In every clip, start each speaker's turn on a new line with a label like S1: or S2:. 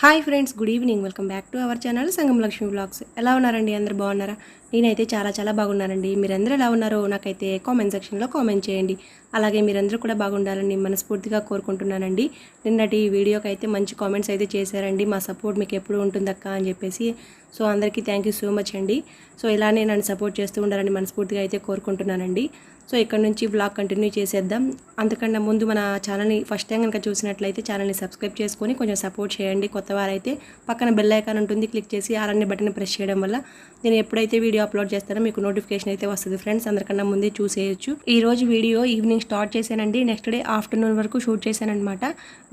S1: Hi friends good evening. Welcome back to our channel Sangam Lakshmi blogs. ఎలా ఉన్నారండి? అందరు బాగున్నారా? నేనైతే చాలా చాలా బాగున్నానండి. మీరందరూ ఎలా ఉన్నారో నాకైతే కామెంట్ సెక్షన్లో కామెంట్ చేయండి. అలాగే మీరందరూ కూడా బాగుండాలని మనస్ఫూర్తిగా కోరుకుంటున్నానండి. నిన్నటి వీడియోకి అయితే మంచి కామెంట్స్ అయితే చేశారండి. మా సపోర్ట్ మీకు ఎప్పుడు ఉంటుందక్క అని చెప్పేసి. సో అందరికీ థ్యాంక్ యూ సో మచ్ అండి. సో ఇలానే నన్ను సపోర్ట్ చేస్తూ ఉండాలని మనస్ఫూర్తిగా అయితే కోరుకుంటున్నానండి. సో ఇక్కడ నుంచి బ్లాగ్ కంటిన్యూ చేసేద్దాం. అంతకన్నా ముందు మన ఛానల్ని ఫస్ట్ టైం కనుక చూసినట్లయితే ఛానల్ని సబ్స్క్రైబ్ చేసుకొని కొంచెం సపోర్ట్ చేయండి. కొత్త వారైతే పక్కన బెల్ ఐకాన్ ఉంటుంది. క్లిక్ చేసి ఆరన్ని బటన్ ప్రెస్ చేయడం వల్ల నేను ఎప్పుడైతే వీడియో అప్లోడ్ చేస్తానో మీకు నోటిఫికేషన్ అయితే వస్తుంది. ఫ్రెండ్స్ అందరికన్నా ముందే చూసేయచ్చు. ఈ రోజు వీడియో ఈవినింగ్ స్టార్ట్ చేశానండి. నెక్స్ట్ డే ఆఫ్టర్నూన్ వరకు షూట్ చేశానమాట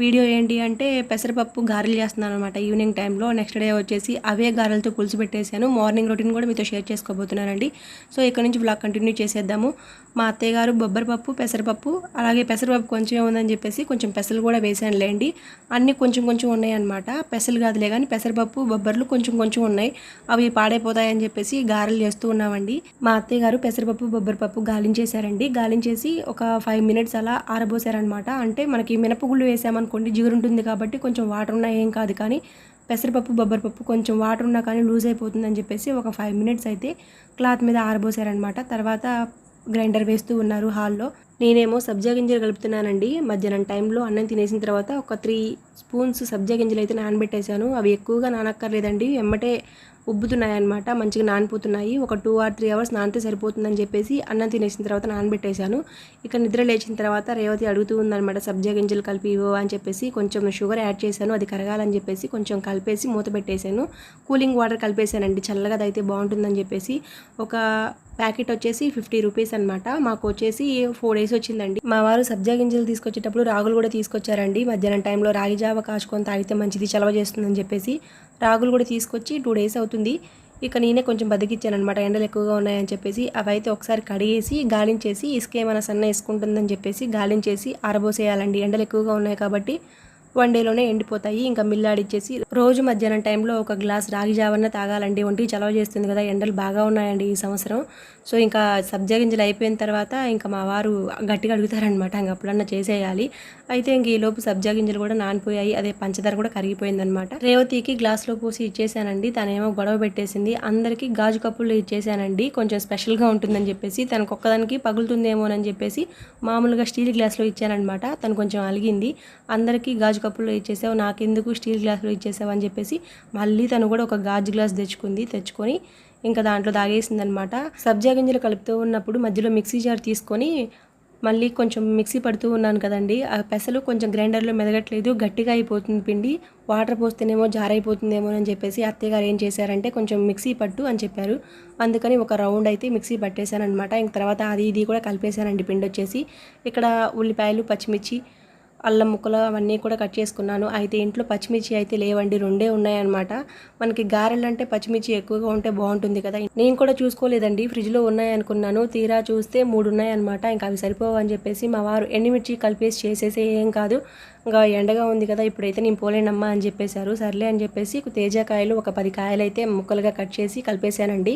S1: వీడియో ఏంటి అంటే పెసరపప్పు గారెలు చేస్తున్నాను అనమాట ఈవినింగ్ టైంలో నెక్స్ట్ డే వచ్చేసి అవే గారెలతో పులుసు పెట్టేశాను. మార్నింగ్ రొటీన్ కూడా మీతో షేర్ చేసుకోబోతున్నానండి. సో ఇక్కడ నుంచి బ్లాగ్ కంటిన్యూ చేసేద్దాము. మా అత్తయ్య గారు బొబ్బరిపప్పు పెసరపప్పు అలాగే పెసరపప్పు కొంచెం ఉందని చెప్పేసి కొంచెం పెసలు కూడా వేసాను లేండి అన్నీ కొంచెం కొంచెం ఉన్నాయన్నమాట. పెసలు కాదులే కానీ పెసరపప్పు బొబ్బర్లు కొంచెం కొంచెం ఉన్నాయి. అవి పాడైపోతాయని చెప్పేసి గారెలు చేస్తూ ఉన్నామండి. మా అత్తయ్య గారు పెసరపప్పు బొబ్బరిపప్పు గాలించేశారండి. గాలించేసి ఒక ఫైవ్ మినిట్స్ అలా ఆరబోసారనమాట అంటే మనకి మినపగుళ్ళు వేసామనుకోండి జిగురు ఉంటుంది కాబట్టి కొంచెం వాటర్ ఉన్నా ఏం కాదు కానీ పెసరపప్పు బొబ్బరిపప్పు కొంచెం వాటర్ ఉన్నా కానీ లూజ్ అయిపోతుందని చెప్పేసి ఒక ఫైవ్ మినిట్స్ అయితే క్లాత్ మీద ఆరబోసారనమాట తర్వాత గ్రైండర్ వేస్తూ ఉన్నారు హాల్లో. నేనేమో సబ్జా గింజలు కలుపుతున్నానండి. మధ్యాహ్నం టైంలో అన్నం తినేసిన తర్వాత ఒక త్రీ స్పూన్స్ సబ్జా గింజలు అయితే నానబెట్టేశాను. అవి ఎక్కువగా నానక్కర్లేదండి. వెమ్మటే ఉబ్బుతున్నాయి అనమాట మంచిగా నానిపోతున్నాయి. ఒక టూ ఆర్ త్రీ అవర్స్ నానితే సరిపోతుందని చెప్పేసి అన్నం తినేసిన తర్వాత నానబెట్టేశాను. ఇక నిద్ర లేచిన తర్వాత రేవతి అడుగుతూ ఉందన్నమాట సబ్జా గింజలు కలిపి ఇవ్వు అని చెప్పేసి కొంచెం షుగర్ యాడ్ చేశాను అది కరగాలని చెప్పేసి కొంచెం కలిపేసి మూత పెట్టేశాను. కూలింగ్ వాటర్ కలిపేశానండి చల్లగా అయితే బాగుంటుందని చెప్పేసి. ఒక ప్యాకెట్ వచ్చేసి ఫిఫ్టీ రూపీస్ అనమాట మాకు వచ్చేసి ఫోర్ డేస్ వచ్చిందండి. మా వారు సబ్జా గింజలు తీసుకొచ్చేటప్పుడు రాగులు కూడా తీసుకొచ్చారండి. మధ్యాహ్నం టైంలో రాగి జావ కాచుకొని తాగితే మంచిది చలవ చేస్తుందని చెప్పేసి రాగులు కూడా తీసుకొచ్చి టూ డేస్ అవుతుంది. ఇక నేనే కొంచెం బతికిచ్చాను అనమాట ఎండలు ఎక్కువగా ఉన్నాయని చెప్పేసి అవి అయితే ఒకసారి కడిగేసి గాలించేసి ఇసుక ఏమైనా సన్న వేసుకుంటుందని చెప్పేసి గాలించేసి ఆరబోసేయాలండి. ఎండలు ఎక్కువగా ఉన్నాయి కాబట్టి వన్ డేలోనే ఎండిపోతాయి. ఇంకా మిల్లాడిచ్చేసి రోజు మధ్యాహ్నం టైంలో ఒక గ్లాస్ రాగి జావన్న తాగాలండి. ఒంటికి చలవ చేస్తుంది కదా ఎండలు బాగా ఉన్నాయండి ఈ సంవత్సరం. సో ఇంకా సబ్జా గింజలు అయిపోయిన తర్వాత ఇంకా మా వారు గట్టిగా అడుగుతారనమాట ఇంక అప్పుడన్నా చేసేయాలి. అయితే ఇంక ఈ లోపు సబ్జా గింజలు కూడా నానిపోయాయి. అదే పంచదార కూడా కరిగిపోయిందనమాట రేవతికి గ్లాస్లో పోసి ఇచ్చేసానండి. తనేమో గొడవ పెట్టేసింది. అందరికీ గాజు కప్పులు ఇచ్చేసానండి. కొంచెం స్పెషల్గా ఉంటుందని చెప్పేసి తనకు ఒక్కదానికి పగులుతుందేమోనని చెప్పేసి మామూలుగా స్టీల్ గ్లాస్లో ఇచ్చానమాట తను కొంచెం అలిగింది. అందరికీ గాజు కప్పులో ఇచ్చేసావు నాకెందుకు స్టీల్ గ్లాసులో ఇచ్చేసావు అని చెప్పేసి మళ్ళీ తను కూడా ఒక గాజు గ్లాస్ తెచ్చుకుంది తెచ్చుకొని ఇంకా దాంట్లో తాగేసిందనమాట. సబ్జా గింజలు కలుపుతూ ఉన్నప్పుడు మధ్యలో మిక్సీ జార్ తీసుకొని మళ్ళీ కొంచెం మిక్సీ పడుతూ ఉన్నాను కదండి. ఆ పెసలు కొంచెం గ్రైండర్లో మెదగట్లేదు గట్టిగా అయిపోతుంది పిండి వాటర్ పోస్తేనేమో జారైపోతుందేమో అని చెప్పేసి అత్తయ్యగారు ఏం చేశారంటే కొంచెం మిక్సీ పట్టు అని చెప్పారు. అందుకని ఒక రౌండ్ అయితే మిక్సీ పట్టేశాను అనమాట ఇంక తర్వాత అది ఇది కూడా కలిపేశానండి పిండి వచ్చేసి ఇక్కడ ఉల్లిపాయలు పచ్చిమిర్చి అల్లం ముక్కలు అవన్నీ కూడా కట్ చేసుకున్నాను. అయితే ఇంట్లో పచ్చిమిర్చి అయితే లేవండి రెండే ఉన్నాయన్నమాట. మనకి గారెలు అంటే పచ్చిమిర్చి ఎక్కువగా ఉంటే బాగుంటుంది కదా. నేను కూడా చూసుకోలేదండి ఫ్రిడ్జ్లో ఉన్నాయనుకున్నాను. తీరా చూస్తే మూడు ఉన్నాయన్నమాట. ఇంకా అవి సరిపోవని చెప్పేసి మా వారు ఎండుమిర్చి కలిపేసి చేసేసే ఏం కాదు. ఇంకా ఎండగా ఉంది కదా ఇప్పుడైతే నేను పోలేనమ్మా అని చెప్పేశారు. సర్లే అని చెప్పేసి తేజాకాయలు ఒక పది కాయలు అయితే ముక్కలుగా కట్ చేసి కలిపేశానండి.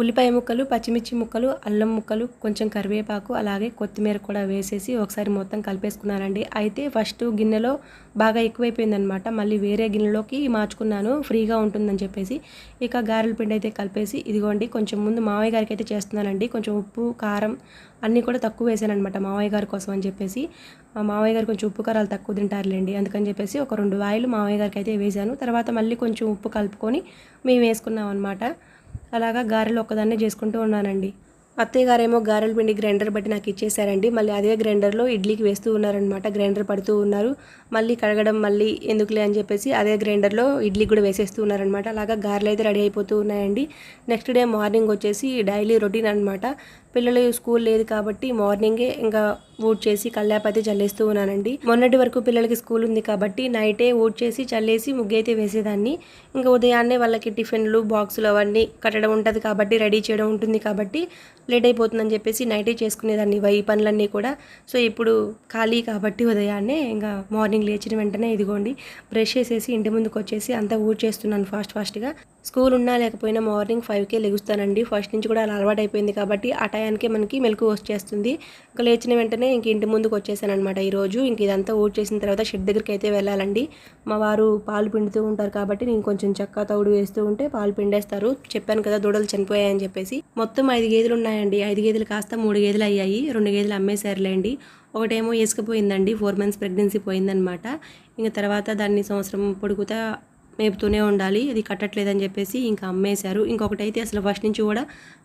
S1: ఉల్లిపాయ ముక్కలు పచ్చిమిర్చి ముక్కలు అల్లం ముక్కలు కొంచెం కరివేపాకు అలాగే కొత్తిమీర కూడా వేసేసి ఒకసారి మొత్తం కలిపేసుకున్నానండి. అయితే ఫస్ట్ గిన్నెలో బాగా ఎక్కువైపోయిందనమాట మళ్ళీ వేరే గిన్నెలోకి మార్చుకున్నాను. ఫ్రీగా ఉంటుందని చెప్పేసి. ఇక గారెల పిండి అయితే కలిపేసి ఇదిగోండి కొంచెం ముందు మావయ్య గారికి అయితే చేస్తున్నానండి. కొంచెం ఉప్పు కారం అన్నీ కూడా తక్కువ వేసాను అనమాట మావయ్య గారి కోసం అని చెప్పేసి. మా మావయ్య గారు కొంచెం ఉప్పు కారాలు తక్కువ తింటారులేండి. అందుకని చెప్పేసి ఒక రెండు వాయిలు మావయ్య గారికి అయితే వేసాను. తర్వాత మళ్ళీ కొంచెం ఉప్పు కలుపుకొని మేము వేసుకున్నాం అనమాట అలాగా గారెలు ఒక్కదాన్నే చేసుకుంటూ ఉన్నానండి. అత్తయ్య గారేమో గారెల పిండి గ్రైండర్ బట్టి నాకు ఇచ్చేసారండి మళ్ళీ అదే గ్రైండర్లో ఇడ్లీకి వేస్తూ ఉన్నారనమాట గ్రైండర్ పడుతూ ఉన్నారు. మళ్ళీ కడగడం మళ్ళీ ఎందుకులే అని చెప్పేసి అదే గ్రైండర్లో ఇడ్లీ కూడా వేసేస్తూ ఉన్నారనమాట అలాగా గారెలు అయితే రెడీ అయిపోతూ ఉన్నాయండి. నెక్స్ట్ డే మార్నింగ్ వచ్చేసి డైలీ రొటీన్ అనమాట పిల్లలు స్కూల్ లేదు కాబట్టి మార్నింగే ఇంకా ఊడ్ చేసి కల్లాపతి చల్లేస్తూ ఉన్నానండి. మొన్నటి వరకు పిల్లలకి స్కూల్ ఉంది కాబట్టి నైటే ఊడ్ చేసి చల్లేసి ముగ్గు అయితే వేసేదాన్ని. ఇంకా ఉదయాన్నే వాళ్ళకి టిఫిన్లు బాక్సులు అవన్నీ కట్టడం ఉంటుంది కాబట్టి రెడీ చేయడం ఉంటుంది కాబట్టి లేట్ అయిపోతుందని చెప్పేసి నైటే చేసుకునేదాన్ని ఈ పనులన్నీ కూడా. సో ఇప్పుడు ఖాళీ కాబట్టి ఉదయాన్నే ఇంకా మార్నింగ్ లేచిన వెంటనే ఇదిగోండి బ్రష్ చేసేసి ఇంటి ముందుకు వచ్చేసి అంతా ఊడ్ చేస్తున్నాను ఫాస్ట్ ఫాస్ట్గా. స్కూల్ ఉన్నా లేకపోయినా మార్నింగ్ ఫైవ్కే లెగుస్తానండి. ఫస్ట్ నుంచి కూడా అలా అలవాటు అయిపోయింది కాబట్టి ఆ టయానికే మనకి మెలకు వచ్చేస్తుంది. ఇంకా లేచిన వెంటనే ఇంక ఇంటి ముందుకు వచ్చేసాను అనమాట ఈరోజు. ఇంక ఇదంతా ఊడ్ చేసిన తర్వాత షెడ్ దగ్గరికి అయితే వెళ్ళాలండి. మా వారు పాలు పిండుతూ ఉంటారు కాబట్టి నేను కొంచెం చెక్క తౌడు వేస్తూ ఉంటే పాలు పిండేస్తారు. చెప్పాను కదా దూడలు చనిపోయాయని చెప్పేసి. మొత్తం ఐదు గేదెలు ఉన్నాయండి. ఐదు గేదెలు కాస్త మూడు గేదెలు అయ్యాయి. రెండు గేదెలు అమ్మేశారులేండి. ఒకటేమో ఇసుకపోయిందండి ఫోర్ మంత్స్ ప్రెగ్నెన్సీ పోయిందనమాట ఇంకా తర్వాత దాన్ని సంవత్సరం పొడుగుతా మేపుతూనే ఉండాలి అది కట్టట్లేదని చెప్పేసి ఇంకా అమ్మేశారు. ఇంకొకటి అయితే అసలు ఫస్ట్ నుంచి కూడా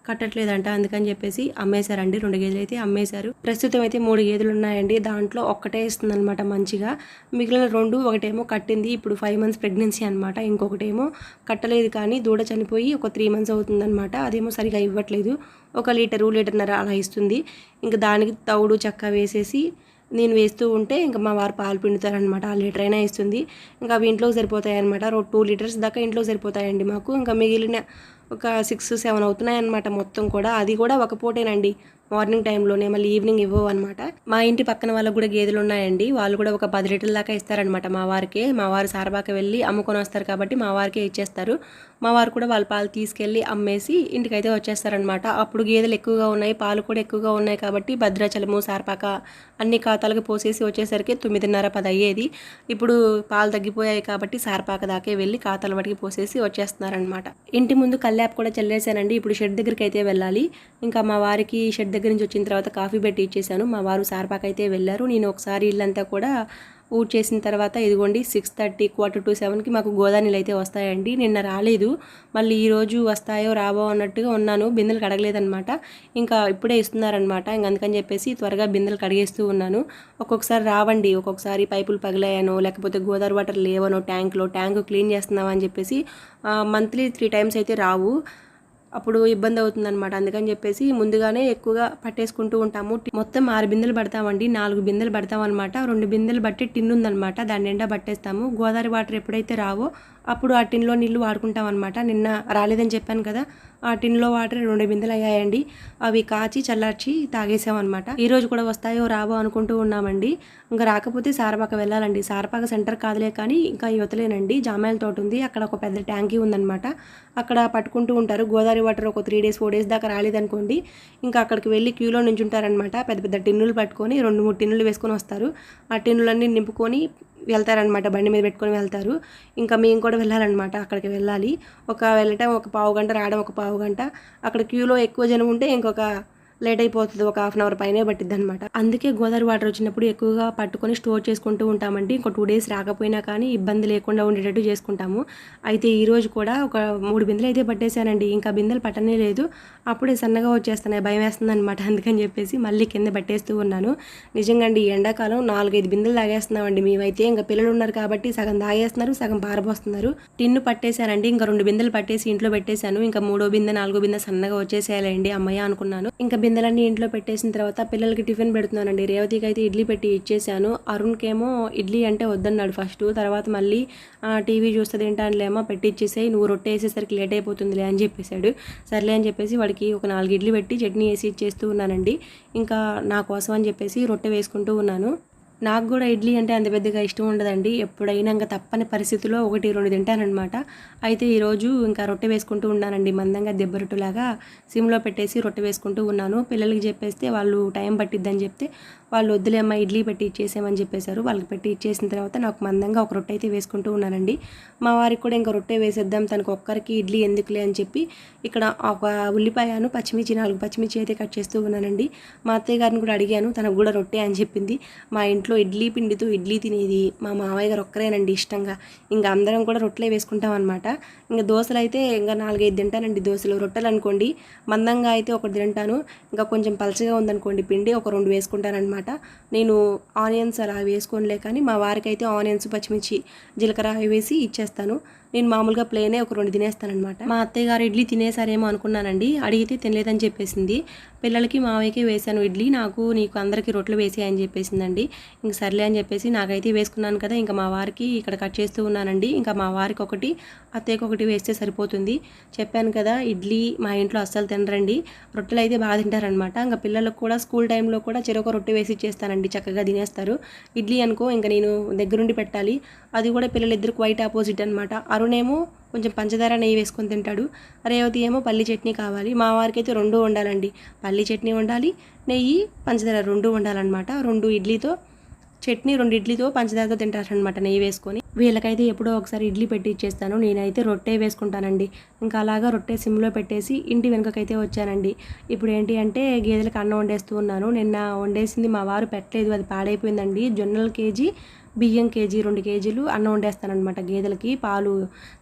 S1: కట్టట్లేదంట అందుకని చెప్పేసి అమ్మేశారండి రెండు గేదెలు అయితే అమ్మేశారు. ప్రస్తుతం అయితే మూడు గేదెలు ఉన్నాయండి దాంట్లో ఒక్కటే ఇస్తుంది అనమాట మంచిగా. మిగిలిన రెండు ఒకటేమో కట్టింది ఇప్పుడు ఫైవ్ మంత్స్ ప్రెగ్నెన్సీ అనమాట ఇంకొకటేమో కట్టలేదు కానీ దూడ చనిపోయి ఒక త్రీ మంత్స్ అవుతుందనమాట అదేమో సరిగా ఇవ్వట్లేదు. ఒక లీటరు లీటర్నర అలా ఇస్తుంది. ఇంకా దానికి తౌడు చెక్క వేసేసి నేను వేస్తూ ఉంటే ఇంకా మా వారు పాలు పిండుతారనమాట ఆ లీటర్ అయినా ఇస్తుంది. ఇంకా అవి ఇంట్లో సరిపోతాయి అనమాట టూ లీటర్స్ దాకా ఇంట్లో సరిపోతాయండి మాకు. ఇంకా మిగిలిన ఒక సిక్స్ సెవెన్ అవుతున్నాయి అనమాట మొత్తం కూడా. అది కూడా ఒక పూటేనండి. మార్నింగ్ టైంలోనే మళ్ళీ ఈవినింగ్ ఇవ్వవు అనమాట మా ఇంటి పక్కన వాళ్ళకు కూడా గేదెలు ఉన్నాయండి. వాళ్ళు కూడా ఒక పది లీటర్ల దాకా ఇస్తారనమాట మా వారికే. మా వారు సారబాక వెళ్ళి అమ్ముకొని వస్తారు కాబట్టి మా వారికే ఇచ్చేస్తారు. మా వారు కూడా వాళ్ళ పాలు తీసుకెళ్ళి అమ్మేసి ఇంటికైతే వచ్చేస్తారనమాట అప్పుడు గేదెలు ఎక్కువగా ఉన్నాయి పాలు కూడా ఎక్కువగా ఉన్నాయి కాబట్టి భద్రాచలము సార్పాక అన్ని ఖాతాలకు పోసేసి వచ్చేసరికి తొమ్మిదిన్నర పది అయ్యేది. ఇప్పుడు పాలు తగ్గిపోయాయి కాబట్టి సార్పాక దాకే వెళ్ళి ఖాతాల వాటికి పోసేసి వచ్చేస్తున్నారనమాట ఇంటి ముందు కల్లాప్ కూడా చల్లేసానండి ఇప్పుడు షెడ్ దగ్గరికి అయితే వెళ్ళాలి. ఇంకా మా వారికి షెడ్ దగ్గర నుంచి వచ్చిన తర్వాత కాఫీ పెట్టి ఇచ్చేసాను మా వారు సార్పాక అయితే వెళ్ళారు. నేను ఒకసారి ఇల్లంతా కూడా ఊడ్ చేసిన తర్వాత ఇదిగోండి సిక్స్ థర్టీ క్వార్టర్ టు సెవెన్కి మాకు గోదానీలు అయితే వస్తాయండి. నిన్న రాలేదు. మళ్ళీ ఈరోజు వస్తాయో రాబో అన్నట్టుగా ఉన్నాను. బిందెలు కడగలేదనమాట ఇంకా ఇప్పుడే ఇస్తున్నారనమాట ఇంక అందుకని చెప్పేసి త్వరగా బిందెలు కడిగేస్తూ ఉన్నాను. ఒక్కొక్కసారి రావండి. ఒక్కొక్కసారి పైపులు పగిలాయనో లేకపోతే గోదావరి వాటర్ లేవనో ట్యాంక్లో ట్యాంక్ క్లీన్ చేస్తున్నామని చెప్పేసి మంత్లీ త్రీ టైమ్స్ అయితే రావు. అప్పుడు ఇబ్బంది అవుతుందన్నమాట. అందుకని చెప్పేసి ముందుగానే ఎక్కువగా పట్టేసుకుంటూ ఉంటాము. మొత్తం ఆరు బిందెలు పడతామండి. నాలుగు బిందెలు పడతామన్నమాట. రెండు బిందెలు బట్టి టిన్ ఉందనమాట దాని నిండా పట్టేస్తాము. గోదావరి వాటర్ ఎప్పుడైతే రావో అప్పుడు ఆ టిన్లో నీళ్ళు వాడుకుంటాం అనమాట నిన్న రాలేదని చెప్పాను కదా ఆ టిన్లో వాటర్ రెండు బిందెలు అయ్యాయండి. అవి కాచి చల్లార్చి తాగేసామన్నమాట. ఈ రోజు కూడా వస్తాయో రావో అనుకుంటూ ఉన్నామండి. ఇంకా రాకపోతే సారపాక వెళ్ళాలండి. సారపాక సెంటర్ కాదులే కానీ ఇంకా యువతలేనండి. జామాయల తోట ఉంది. అక్కడ ఒక పెద్ద ట్యాంకీ ఉందన్నమాట. అక్కడ పట్టుకుంటూ ఉంటారు. గోదావరి వాటర్ ఒక త్రీ డేస్ ఫోర్ డేస్ దాకా రాలేదనుకోండి ఇంకా అక్కడికి వెళ్ళి క్యూలో నుంచి ఉంటారనమాట పెద్ద పెద్ద టిన్నులు పట్టుకొని రెండు మూడు టిన్నులు వేసుకొని వస్తారు. ఆ టిన్నులన్నీ నింపుకొని వెళ్తారనమాట బండి మీద పెట్టుకొని వెళ్తారు. ఇంకా మేము కూడా వెళ్ళాలన్నమాట. అక్కడికి వెళ్ళాలి. ఒక వెళ్ళటం ఒక పావు గంట రావడం ఒక పావు గంట. అక్కడ క్యూలో ఎక్కువ జనం ఉంటే ఇంకొక లేట్ అయిపోతుంది. ఒక హాఫ్ అన్ అవర్ పైనే పట్టిద్ది అనమాట అందుకే గోదావరి వాటర్ వచ్చినప్పుడు ఎక్కువగా పట్టుకొని స్టోర్ చేసుకుంటూ ఉంటామండి. ఇంకో టూ డేస్ రాకపోయినా కానీ ఇబ్బంది లేకుండా ఉండేటట్టు చేసుకుంటాము. అయితే ఈరోజు కూడా ఒక మూడు బిందెలు అయితే పట్టేశానండి. ఇంకా బిందెలు పట్టనే లేదు. అప్పుడే సన్నగా వచ్చేస్తున్నాయి. భయం వేస్తుంది అనమాట అందుకని చెప్పేసి మళ్ళీ కింద పట్టేస్తూ ఉన్నాను. నిజంగా అండి ఈ ఎండాకాలం నాలుగైదు బిందెలు తాగేస్తున్నామండి మేమైతే. ఇంకా పిల్లలు ఉన్నారు కాబట్టి సగం తాగేస్తున్నారు సగం పారబోస్తున్నారు. టిన్ను పట్టేశానండి. ఇంకా రెండు బిందెలు పట్టేసి ఇంట్లో పెట్టేశాను. ఇంకా మూడో బిందె నాలుగో బిందె సన్నగా వచ్చేసేయాలండి అమ్మయ్య అనుకున్నాను. ఇంకా గిన్నెలన్నీ ఇంట్లో పెట్టేసిన తర్వాత పిల్లలకి టిఫిన్ పెడుతున్నానండి. రేవతికి అయితే ఇడ్లీ పెట్టి ఇచ్చేసాను అరుణ్కేమో ఇడ్లీ అంటే వద్దన్నాడు ఫస్ట్. తర్వాత మళ్ళీ టీవీ చూస్తే తింటానులేమో పెట్టి ఇచ్చేసాయి నువ్వు రొట్టె వేసేసరికి లేట్ అయిపోతుందిలే అని చెప్పేశాడు. సర్లే అని చెప్పేసి వాడికి ఒక నాలుగు ఇడ్లీ పెట్టి చట్నీ వేసి ఇచ్చేస్తూ ఉన్నానండి. ఇంకా నా కోసం అని చెప్పేసి రొట్టె వేసుకుంటూ ఉన్నాను. నాకు కూడా ఇడ్లీ అంటే అంత పెద్దగా ఇష్టం ఉండదండి. ఎప్పుడైనా ఇంకా తప్పని పరిస్థితిలో ఒకటి రెండు తింటానమాట అయితే ఈరోజు ఇంకా రొట్టె వేసుకుంటూ ఉన్నానండి. మందంగా దెబ్బ రొట్టెలాగా సిమ్లో పెట్టేసి రొట్టె వేసుకుంటూ ఉన్నాను. పిల్లలకి చెప్పేస్తే వాళ్ళు టైం పట్టిద్దని చెప్తే వాళ్ళు వద్దులే అమ్మ ఇడ్లీ పెట్టి ఇచ్చేసామని చెప్పేశారు. వాళ్ళకి పెట్టి ఇచ్చేసిన తర్వాత నాకు మందంగా ఒక రొట్టె అయితే వేసుకుంటూ ఉన్నానండి. మా వారికి కూడా ఇంకా రొట్టె వేసేద్దాం తనకు ఒక్కరికి ఇడ్లీ ఎందుకులే అని చెప్పి ఇక్కడ ఒక ఉల్లిపాయను పచ్చిమిర్చి నాలుగు పచ్చిమిర్చి అయితే కట్ చేస్తూ ఉన్నానండి. మా అత్తయ్య గారిని కూడా అడిగాను తనకు కూడా రొట్టె అని చెప్పింది. మా ఇంట్లో ఇడ్లీ పిండితో ఇడ్లీ తినేది మా మావయ్య గారు ఒక్కరేనండి ఇష్టంగా. ఇంకా అందరం కూడా రొట్టెలే వేసుకుంటాం అనమాట ఇంకా దోశలు అయితే ఇంకా నాలుగైదు తింటానండి దోశలు. రొట్టెలు అనుకోండి మందంగా అయితే ఒకటి తింటాను. ఇంకా కొంచెం పలచగా ఉందనుకోండి పిండి ఒక రెండు వేసుకుంటానమాట నేను ఆనియన్స్ అలా వేసుకోనిలే కానీ మా వారికైతే ఆనియన్స్ పచ్చిమిర్చి జీలకర్ర అవి వేసి ఇచ్చేస్తాను. నేను మామూలుగా ప్లేనే ఒక రెండు తినేస్తానమాట మా అత్తయ్య గారు ఇడ్లీ తినేసారేమో అనుకున్నానండి. అడిగితే తినలేదని చెప్పేసింది. పిల్లలకి మావయ్యకి వేసాను ఇడ్లీ. నాకు నీకు అందరికీ రొట్టెలు వేసేయని చెప్పేసిందండి. ఇంక సర్లే అని చెప్పేసి నాకైతే వేసుకున్నాను కదా ఇంకా మా వారికి ఇక్కడ కట్ చేస్తూ ఉన్నానండి. ఇంకా మా వారికి ఒకటి అత్తయ్యకి ఒకటి వేస్తే సరిపోతుంది. చెప్పాను కదా ఇడ్లీ మా ఇంట్లో అస్సలు తినరండి. రొట్టెలు అయితే బాగా తింటారనమాట ఇంకా పిల్లలకు కూడా స్కూల్ టైంలో కూడా చెరొక రొట్టె వేసి ఇచ్చేస్తానండి. చక్కగా తినేస్తారు. ఇడ్లీ అనుకో ఇంకా నేను దగ్గరుండి పెట్టాలి. అది కూడా పిల్లలిద్దరికి వైట్ ఆపోజిట్ అనమాట అరుణ్ అరుణేమో కొంచెం పంచదార నెయ్యి వేసుకొని తింటాడు. రేవతి ఏమో పల్లి చట్నీ కావాలి. మా వారికి అయితే రెండు వండాలండి. పల్లి చట్నీ వండాలి నెయ్యి పంచదార రెండు వండాలన్నమాట. రెండు ఇడ్లీతో చట్నీ రెండు ఇడ్లీతో పంచదారతో తింటారనమాట నెయ్యి వేసుకొని. వీళ్ళకైతే ఎప్పుడో ఒకసారి ఇడ్లీ పెట్టి ఇచ్చేస్తాను. నేనైతే రొట్టె వేసుకుంటానండి. ఇంకా అలాగా రొట్టె సిమ్లో పెట్టేసి ఇంటి వెనుకకైతే వచ్చానండి. ఇప్పుడు ఏంటి అంటే గేదెలకు అన్నం వండేస్తూ ఉన్నాను. నిన్న వండేసింది మా వారు పెట్టలేదు. అది పాడైపోయిందండి. జొన్నల కేజీ బియ్యం కేజీ రెండు కేజీలు అన్నం వండేస్తానమాట గేదెలకి పాలు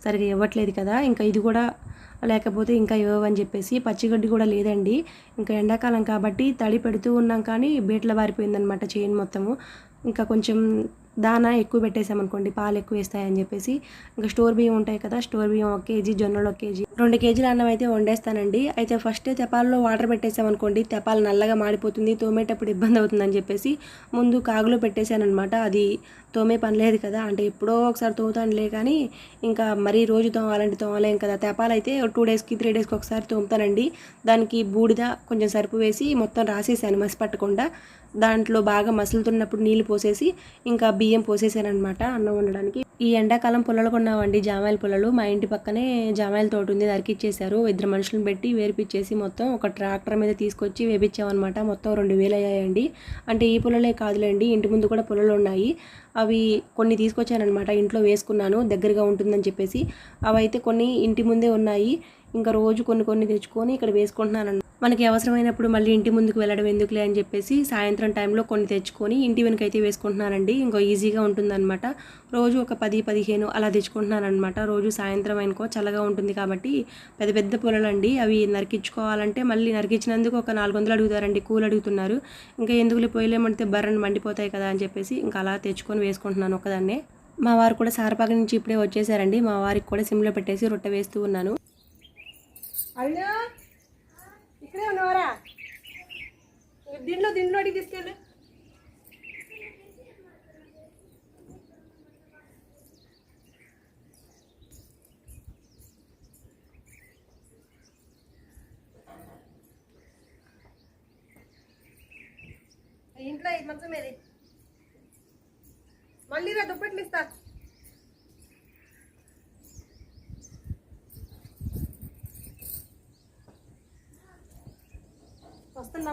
S1: సరిగా ఇవ్వట్లేదు కదా ఇంకా ఇది కూడా లేకపోతే ఇంకా ఇవ్వవని చెప్పేసి పచ్చిగడ్డి కూడా లేదండి. ఇంకా ఎండాకాలం కాబట్టి తడి పెడుతూ ఉన్నాం కానీ బీట్ల బారిపోయిందనమాట చేను మొత్తము. ఇంకా కొంచెం దానా ఎక్కువ పెట్టేసామనుకోండి పాలు ఎక్కువ వేస్తాయని చెప్పేసి. ఇంకా స్టోర్ బియ్యం ఉంటాయి కదా స్టోర్ బియ్యం ఒక కేజీ జొన్నలు ఒక కేజీ రెండు కేజీల అన్నం అయితే వండేస్తానండి. అయితే ఫస్ట్ తెపాల్లో వాటర్ పెట్టేసామనుకోండి తెపాలు నల్లగా మాడిపోతుంది తోమేటప్పుడు ఇబ్బంది అవుతుందని చెప్పేసి ముందు కాగులో పెట్టేశానమాట అది తోమే పని లేదు కదా అంటే ఎప్పుడో ఒకసారి తోముతానులే కానీ ఇంకా మరీ రోజు తోమాలంటే తోమలేం కదా. తెపాలు అయితే టూ డేస్కి త్రీ డేస్కి ఒకసారి తోముతానండి. దానికి బూడిద కొంచెం సరుపు వేసి మొత్తం రాసేసాను మసి పట్టకుండా. దాంట్లో బాగా మసులుతున్నప్పుడు నీళ్ళు పోసేసి ఇంకా బియ్యం పోసేసాను అనమాట అన్నం వండడానికి. ఈ ఎండాకాలం పుల్లలు కొన్నామండి. జామాయిల పుల్లలు. మా ఇంటి పక్కనే జామాయిల తోట ఉంది. నరికిచ్చేసారు ఇద్దరు మనుషులను పెట్టి వేర్పిచ్చేసి మొత్తం ఒక ట్రాక్టర్ మీద తీసుకొచ్చి వేపించామన్నమాట మొత్తం రెండు వేలు అయ్యాయండి. అంటే ఈ పుల్లలే కాదులేండి. ఇంటి ముందు కూడా పుల్లలు ఉన్నాయి. అవి కొన్ని తీసుకొచ్చానమాట ఇంట్లో వేసుకున్నాను. దగ్గరగా ఉంటుందని చెప్పేసి. అవి అయితే కొన్ని ఇంటి ముందే ఉన్నాయి. ఇంకా రోజు కొన్ని కొన్ని తెచ్చుకొని ఇక్కడ వేసుకుంటున్నాను మనకి అవసరమైనప్పుడు మళ్ళీ ఇంటి ముందుకు వెళ్ళడం ఎందుకులే అని చెప్పేసి సాయంత్రం టైంలో కొన్ని తెచ్చుకొని ఇంటి వెనకైతే వేసుకుంటున్నానండి. ఇంకో ఈజీగా ఉంటుందన్నమాట. రోజు ఒక పది పదిహేను అలా తెచ్చుకుంటున్నారనమాట రోజు సాయంత్రం అనుకో చల్లగా ఉంటుంది కాబట్టి పెద్ద పెద్ద పొలాలు అండి అవి నరికించుకోవాలంటే మళ్ళీ నరికించినందుకు ఒక నాలుగు వందలు అడుగుతారండి. కూలు అడుగుతున్నారు. ఇంకా ఎందుకులే పోయలేమంటే బర్రని మండిపోతాయి కదా అని చెప్పేసి ఇంకా అలా తెచ్చుకొని వేసుకుంటున్నాను ఒకదాన్నే మా వారు కూడా సారపాక నుంచి ఇప్పుడే వచ్చేసారండి. మా వారికి కూడా సిమ్లో పెట్టేసి రొట్టె వేస్తూ ఉన్నాను.
S2: అయ్యో ఇక్కడే ఉన్నవారా? దీంట్లో దీంట్లో అడిగి తీసుకెళ్ళు. ఇంట్లో ఈ మంచం ఏది? మళ్ళీ రా దుప్పట్లు ఇస్తా.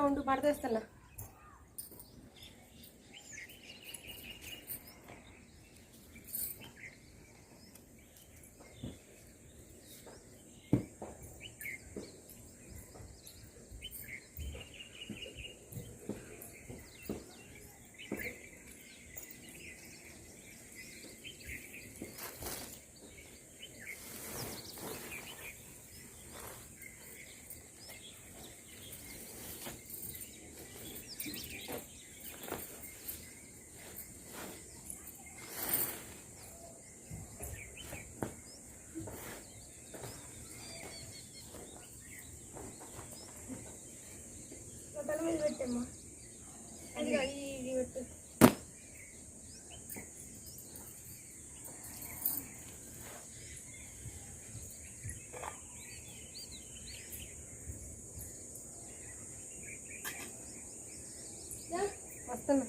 S2: వస్తున్నా ఉండు తల మీద పెట్టమ్మా. అది ఇది పెట్టు. వస్తున్నా.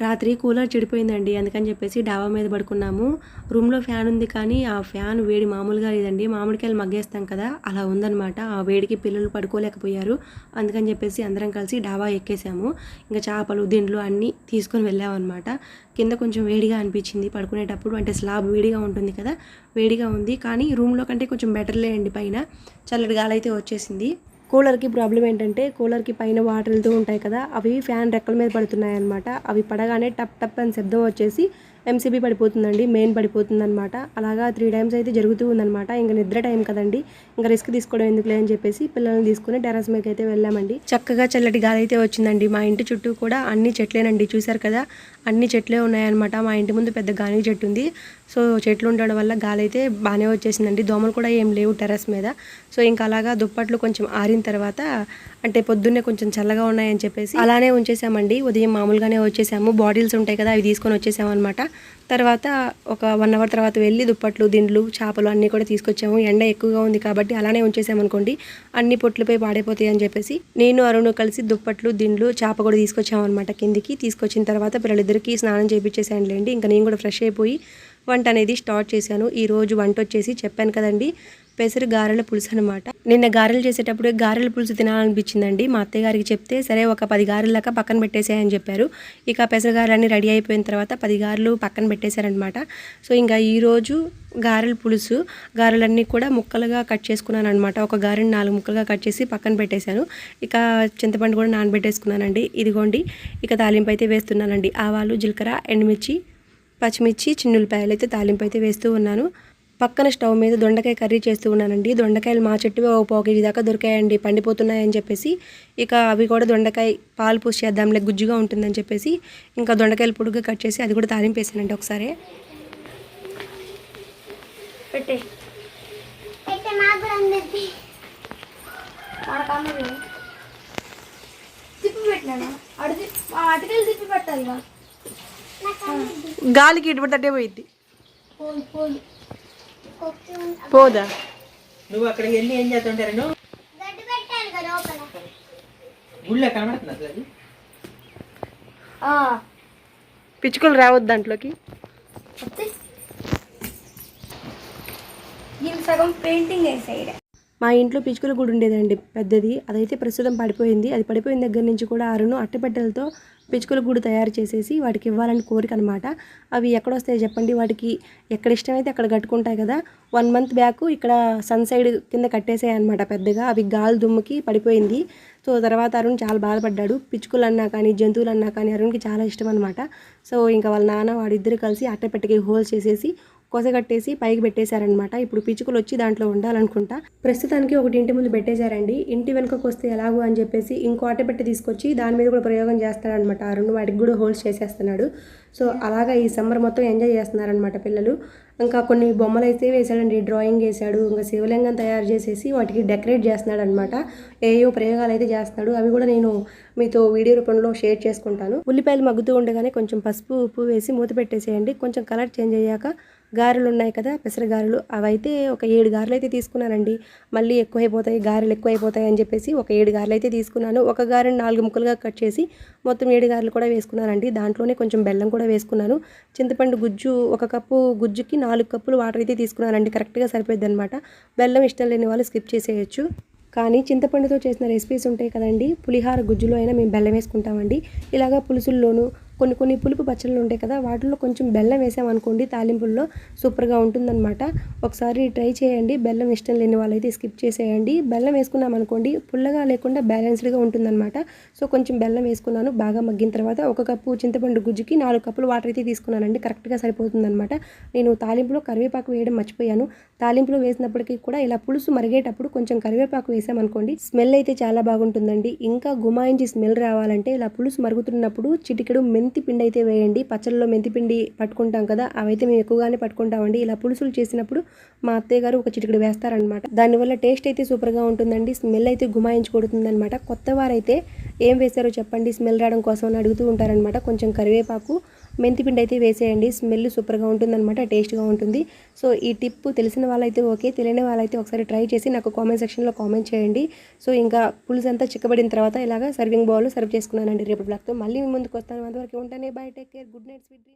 S1: రాత్రి కూలర్ చెడిపోయిందండి అందుకని చెప్పేసి డాబా మీద పడుకున్నాము. రూమ్లో ఫ్యాన్ ఉంది కానీ ఆ ఫ్యాన్ వేడి మామూలుగా లేదండి. మామిడికాయలు మగ్గేస్తాం కదా అలా ఉందన్నమాట. ఆ వేడికి పిల్లలు పడుకోలేకపోయారు. అందుకని చెప్పేసి అందరం కలిసి డాబా ఎక్కేసాము. ఇంకా చేపలు దిండ్లు అన్నీ తీసుకొని వెళ్ళామన్నమాట. కింద కొంచెం వేడిగా అనిపించింది. పడుకునేటప్పుడు అంటే స్లాబ్ వేడిగా ఉంటుంది కదా వేడిగా ఉంది. కానీ రూమ్లో కంటే కొంచెం బెటర్లే అండి పైన. చల్లటి గాలి అయితే వచ్చేసింది. కూలర్కి ప్రాబ్లం ఏంటంటే కూలర్కి పైన వాటర్ వెళ్తూ ఉంటాయి కదా అవి ఫ్యాన్ రెక్కల మీద పడుతున్నాయి అనమాట అవి పడగానే టప్ టప్ అని శబ్దం వచ్చేసి ఎంసీబీ పడిపోతుందండి మెయిన్ పడిపోతుందనమాట అలాగా త్రీ టైమ్స్ అయితే జరుగుతూ ఉందనమాట ఇంకా నిద్ర టైం కదండి ఇంకా రిస్క్ తీసుకోవడం ఎందుకులే అని చెప్పేసి పిల్లల్ని తీసుకుని టెరస్ మీదకి అయితే వెళ్ళామండి. చక్కగా చల్లటి గాలి అయితే వచ్చిందండి. మా ఇంటి చుట్టూ కూడా అన్ని చెట్లేనండి చూశారు కదా అన్ని చెట్లే ఉన్నాయన్నమాట. మా ఇంటి ముందు పెద్ద గాని చెట్టు ఉంది సో చెట్లు ఉండడం వల్ల గాలి అయితే బాగానే వచ్చేసిందండి. దోమలు కూడా ఏం లేవు టెర్రస్ మీద. సో ఇంకా అలాగా దుప్పట్లు కొంచెం ఆరిన తర్వాత అంటే పొద్దున్నే కొంచెం చల్లగా ఉన్నాయని చెప్పేసి అలానే ఉంచేసామండి. ఉదయం మామూలుగానే వచ్చేసాము. బాటిల్స్ ఉంటాయి కదా అవి తీసుకొని వచ్చేసాము అనమాట తర్వాత ఒక వన్ అవర్ తర్వాత వెళ్ళి దుప్పట్లు దిండ్లు చేపలు అన్నీ కూడా తీసుకొచ్చాము. ఎండ ఎక్కువగా ఉంది కాబట్టి అలానే ఉంచేసామనుకోండి అన్ని పొట్లపై పాడైపోతాయి అని చెప్పేసి నేను అరుణు కలిసి దుప్పట్లు దిండ్లు చేప కూడా తీసుకొచ్చామన్నమాట కిందికి. తీసుకొచ్చిన తర్వాత పిల్లలిద్దరికి స్నానం చేయించేసానులేండి ఇంకా నేను కూడా ఫ్రెష్ అయిపోయి వంట అనేది స్టార్ట్ చేశాను. ఈరోజు వంట వచ్చేసి చెప్పాను కదండి పెసరు గారెల పులుసు అనమాట నిన్న గారెలు చేసేటప్పుడు గారెల పులుసు తినాలనిపించిందండి. మా అత్తయ్య గారికి చెప్తే సరే ఒక పది గారెలు దాకా పక్కన పెట్టేసాయని చెప్పారు. ఇక పెసర గారెలన్నీ రెడీ అయిపోయిన తర్వాత పది గారెలు పక్కన పెట్టేశారనమాట సో ఇంకా ఈరోజు గారెల పులుసు గారెలన్నీ కూడా ముక్కలుగా కట్ చేసుకున్నాను అనమాట ఒక గారెని నాలుగు ముక్కలుగా కట్ చేసి పక్కన పెట్టేశాను. ఇక చింతపండు కూడా నానబెట్టేసుకున్నానండి. ఇదిగోండి ఇక తాలింపు అయితే వేస్తున్నానండి. ఆవాలు జీలకర్ర ఎండుమిర్చి పచ్చిమిర్చి చిన్నులపాయలు అయితే తాలింపు అయితే వేస్తూ ఉన్నాను. పక్కన స్టవ్ మీద దొండకాయ కర్రీ చేస్తూ ఉన్నానండి. దొండకాయలు మా చెట్టువి ఓ పావు కేజీ దాకా దొరికాయండి. పండిపోతున్నాయని చెప్పేసి ఇక అవి కూడా దొండకాయ పాలు పూసి చేద్దాంలే గుజ్జుగా ఉంటుందని చెప్పేసి ఇంకా దొండకాయలు పొడుగ్గా కట్ చేసి అది కూడా తాలింపు వేసానండి ఒకసారి.
S2: పెట్టే.
S3: అయితే నాకు కూడా అందరిది
S2: మనకు అమ్మది తిప్పి పెట్టినాను? అడు అటుకెళ్ళి తిప్పి పెట్టాలి
S1: గాలికి ఇటు
S3: కొక్కి ఉంది.
S1: పోదా?
S4: నువ్వు అక్కడికి వెళ్ళి ఏం చేస్తుంటారు గుళ్ళో కనబడుతుంది
S1: పిచ్చుకలు రావద్దు దాంట్లోకి.
S2: సగం పెయింటింగ్ వేసాయి.
S1: మా ఇంట్లో పిచ్చుకల గుడి ఉండేదండి పెద్దది. అదైతే ప్రస్తుతం పడిపోయింది. అది పడిపోయిన దగ్గర నుంచి కూడా అరుణు అట్టపెట్టెలతో పిచ్చుకల గూడు తయారు చేసేసి వాటికి ఇవ్వాలని కోరిక అనమాట అవి ఎక్కడొస్తాయి చెప్పండి. వాటికి ఎక్కడ ఇష్టమైతే అక్కడ కట్టుకుంటాయి కదా వన్ మంత్ బ్యాక్ ఇక్కడ సన్ సైడ్ కింద కట్టేసాయి అనమాట పెద్దగా. అవి గాలి దుమ్ముకి పడిపోయింది. సో తర్వాత అరుణ్ చాలా బాధపడ్డాడు. పిచ్చుకలు అన్నా కానీ జంతువులు అన్నా కానీ అరుణ్కి చాలా ఇష్టం అనమాట సో ఇంకా వాళ్ళ నాన్న వాడిద్దరు కలిసి అట్టపెట్టకి హోల్స్ చేసేసి కొసగట్టేసి పైకి పెట్టేశారనమాట ఇప్పుడు పిచ్చుకలు వచ్చి దాంట్లో ఉండాలనుకుంటా. ప్రస్తుతానికి ఒకటి ఇంటి ముందు పెట్టేశారండి. ఇంటి వెనుకకు వస్తే ఎలాగో అని చెప్పేసి ఇంకో అట్టపెట్టి తీసుకొచ్చి దాని మీద కూడా ప్రయోగం చేస్తాడనమాట ఆ రెండు వాటికి కూడా హోల్స్ చేసేస్తున్నాడు. సో అలాగా ఈ సమ్మర్ మొత్తం ఎంజాయ్ చేస్తున్నారనమాట పిల్లలు. ఇంకా కొన్ని బొమ్మలు అయితే వేశాడండి. డ్రాయింగ్ వేశాడు. ఇంకా శివలింగం తయారు చేసేసి వాటికి డెకరేట్ చేస్తున్నాడు అనమాట ఏయో ప్రయోగాలు అయితే చేస్తున్నాడు. అవి కూడా నేను మీతో వీడియో రూపంలో షేర్ చేసుకుంటాను. ఉల్లిపాయలు మగ్గుతూ ఉండగానే కొంచెం పసుపు ఉప్పు వేసి మూత పెట్టేసేయండి. కొంచెం కలర్ చేంజ్ అయ్యాక గారెలు ఉన్నాయి కదా పెసర గారెలు. అవైతే ఒక ఏడు గారెలు అయితే తీసుకున్నానండి. మళ్ళీ ఎక్కువైపోతాయి గారెలు ఎక్కువైపోతాయి అని చెప్పేసి ఒక ఏడు గారెలు అయితే తీసుకున్నాను. ఒక గారెని నాలుగు ముక్కలుగా కట్ చేసి మొత్తం ఏడు గారెలు కూడా వేసుకున్నానండి. దాంట్లోనే కొంచెం బెల్లం కూడా వేసుకున్నాను. చింతపండు గుజ్జు ఒక కప్పు గుజ్జుకి నాలుగు కప్పులు వాటర్ అయితే తీసుకున్నానండి. కరెక్ట్గా సరిపోద్ది అనమాట బెల్లం ఇష్టం లేని వాళ్ళు స్కిప్ చేసేయచ్చు. కానీ చింతపండుతో చేసిన రెసిపీస్ ఉంటాయి కదండి. పులిహార గుజ్జులో అయినా మేము బెల్లం వేసుకుంటామండి. ఇలాగా పులుసుల్లోనూ కొన్ని కొన్ని పులుపు పచ్చళ్ళు ఉంటాయి కదా వాటిలో కొంచెం బెల్లం వేసామనుకోండి తాలింపుల్లో సూపర్గా ఉంటుందన్నమాట. ఒకసారి ట్రై చేయండి బెల్లం ఇష్టం లేని వాళ్ళైతే స్కిప్ చేసేయండి. బెల్లం వేసుకున్నాం అనుకోండి పుల్లగా లేకుండా బ్యాలెన్స్డ్గా ఉంటుందన్నమాట. సో కొంచెం బెల్లం వేసుకున్నాను బాగా మగ్గిన తర్వాత ఒక కప్పు చింతపండు గుజ్జుకి నాలుగు కప్పులు వాటర్ అయితే తీసుకున్నానండి కరెక్ట్గా సరిపోతుందన్నమాట. నేను తాలింపులో కరివేపాకు వేయడం మర్చిపోయాను. తాలింపులో వేసినప్పటికీ కూడా ఇలా పులుసు మరిగేటప్పుడు కొంచెం కరివేపాకు వేసామనుకోండి స్మెల్ అయితే చాలా బాగుంటుందండి. ఇంకా గుమాయించి స్మెల్ రావాలంటే ఇలా పులుసు మరుగుతున్నప్పుడు చిటికెడు మెంతి పిండి అయితే వేయండి. పచ్చళ్ళలో మెంతిపిండి పట్టుకుంటాం కదా అవైతే మేము ఎక్కువగానే పట్టుకుంటామండి. ఇలా పులుసులు చేసినప్పుడు మా అత్తయ్య గారు ఒక చిటికడు వేస్తారనమాట దానివల్ల టేస్ట్ అయితే సూపర్గా ఉంటుందండి. స్మెల్ అయితే గుమాయించి కొడుతుందన్నమాట. కొత్త వారైతే ఏం వేశారో చెప్పండి. స్మెల్ రావడం కోసం అని అడుగుతూ ఉంటారనమాట కొంచెం కరివేపాకు మెంతిపిండి అయితే వేసేయండి. స్మెల్ సూపర్గా ఉంటుందన్నమాట టేస్ట్గా ఉంటుంది. సో ఈ టిప్ తెలిసిన వాళ్ళైతే ఓకే తెలియని వాళ్ళైతే ఒకసారి ట్రై చేసి నాకు కామెంట్ సెక్షన్లో కామెంట్ చేయండి. సో ఇంకా పులుసు అంతా చిక్కబడిన తర్వాత ఇలాగ సర్వింగ్ బౌల్ సర్వ్ చేసుకున్నానండి. రేపు బ్లాక్తో మళ్ళీ మీ ముందుకు వస్తాను. అంతవరకు ఉంటానే. Bye take care. Good night sweet